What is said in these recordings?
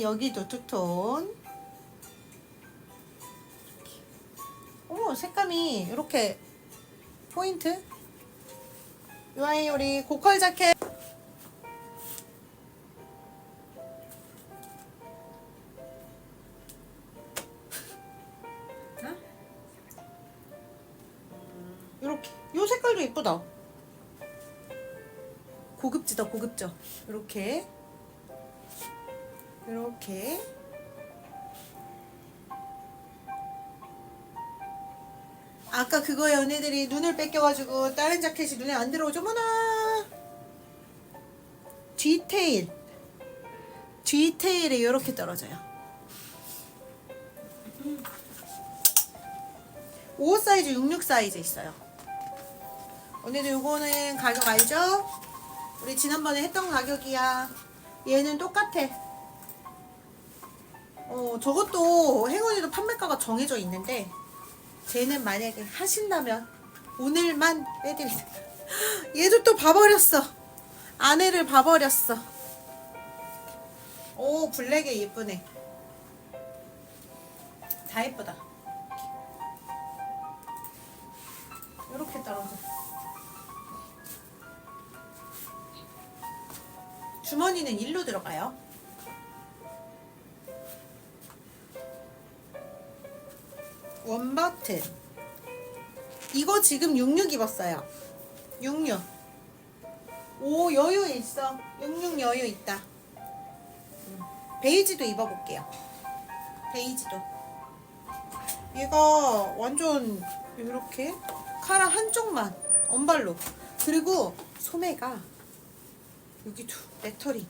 여기도 투톤. 어머 색감이 이렇게 포인트? 이 아이 우리 고컬 자켓. 이렇게. 이 색깔도 예쁘다. 고급지다 고급져. 이렇게 이렇게. 아까 그거 연애들이 눈을 뺏겨가지고 다른 자켓이 눈에 안 들어오죠. 어머나! 뒤테일. 뒤테일에 이렇게 떨어져요. 5 사이즈 66 사이즈 있어요. 언니들 요거는 가격 알죠? 우리 지난번에 했던 가격이야. 얘는 똑같아 어 저것도 행운이도 판매가가 정해져 있는데 쟤는 만약에 하신다면 오늘만 빼드립니다. 얘도 또 봐버렸어. 아내를 봐버렸어. 오 블랙에 예쁘네. 다 예쁘다. 이렇게 떨어져. 주머니는 일로 들어가요. 원버튼. 이거 지금 66 입었어요. 66. 오, 여유 있어. 66 여유 있다. 음, 베이지도 입어볼게요. 베이지도. 얘가 완전 이렇게 카라 한쪽만 언발로. 그리고 소매가 여기도 레터링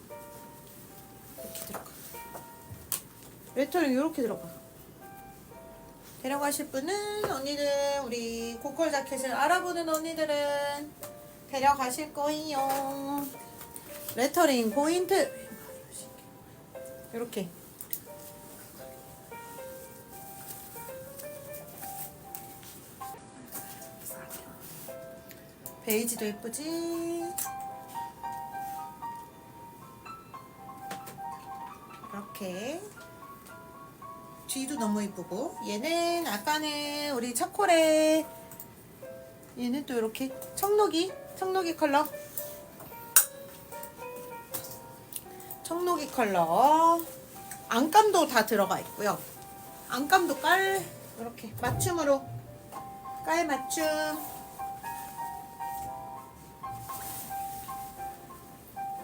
이렇게 들어가. 레터링 이렇게 들어가. 데려가실 분은 언니들 우리 고컬 자켓을 알아보는 언니들은 데려가실 거예요. 레터링 포인트 이렇게 베이지도 예쁘지? 이렇게 뒤도 너무 이쁘고. 얘는 아까는 우리 차콜에 얘는 또 이렇게 청록이 청록이 컬러. 청록이 컬러. 안감도 다 들어가 있고요. 안감도 깔 이렇게 맞춤으로. 깔 맞춤.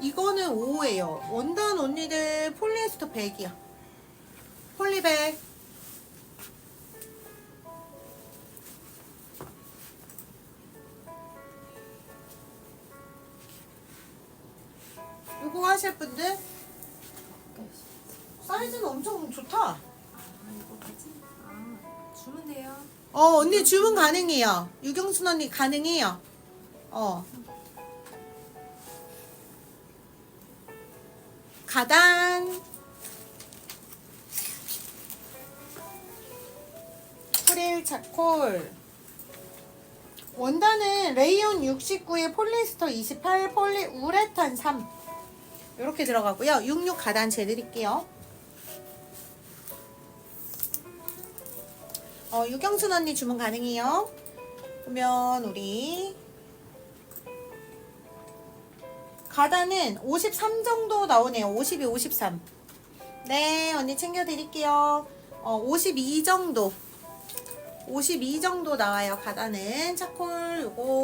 이거는 5예요. 원단 언니들 폴리에스터 100이야 폴리백. 이거 하실 분들? 사이즈는 엄청 좋다. 아, 이거까지? 아, 주면 돼요. 어 언니 주문 가능해요. 유경순 언니 가능해요. 어. 가단 프릴 차콜. 원단은 레이온 69에 폴리스터 28 폴리 우레탄 3 이렇게 들어가고요. 66 가단 재드릴게요. 어, 유경순 언니 주문 가능해요. 그러면 우리 가단은 53 정도 나오네요. 52 53 네, 언니 챙겨드릴게요. 어, 52 정도. 52 정도 나와요. 가다는 차콜 요거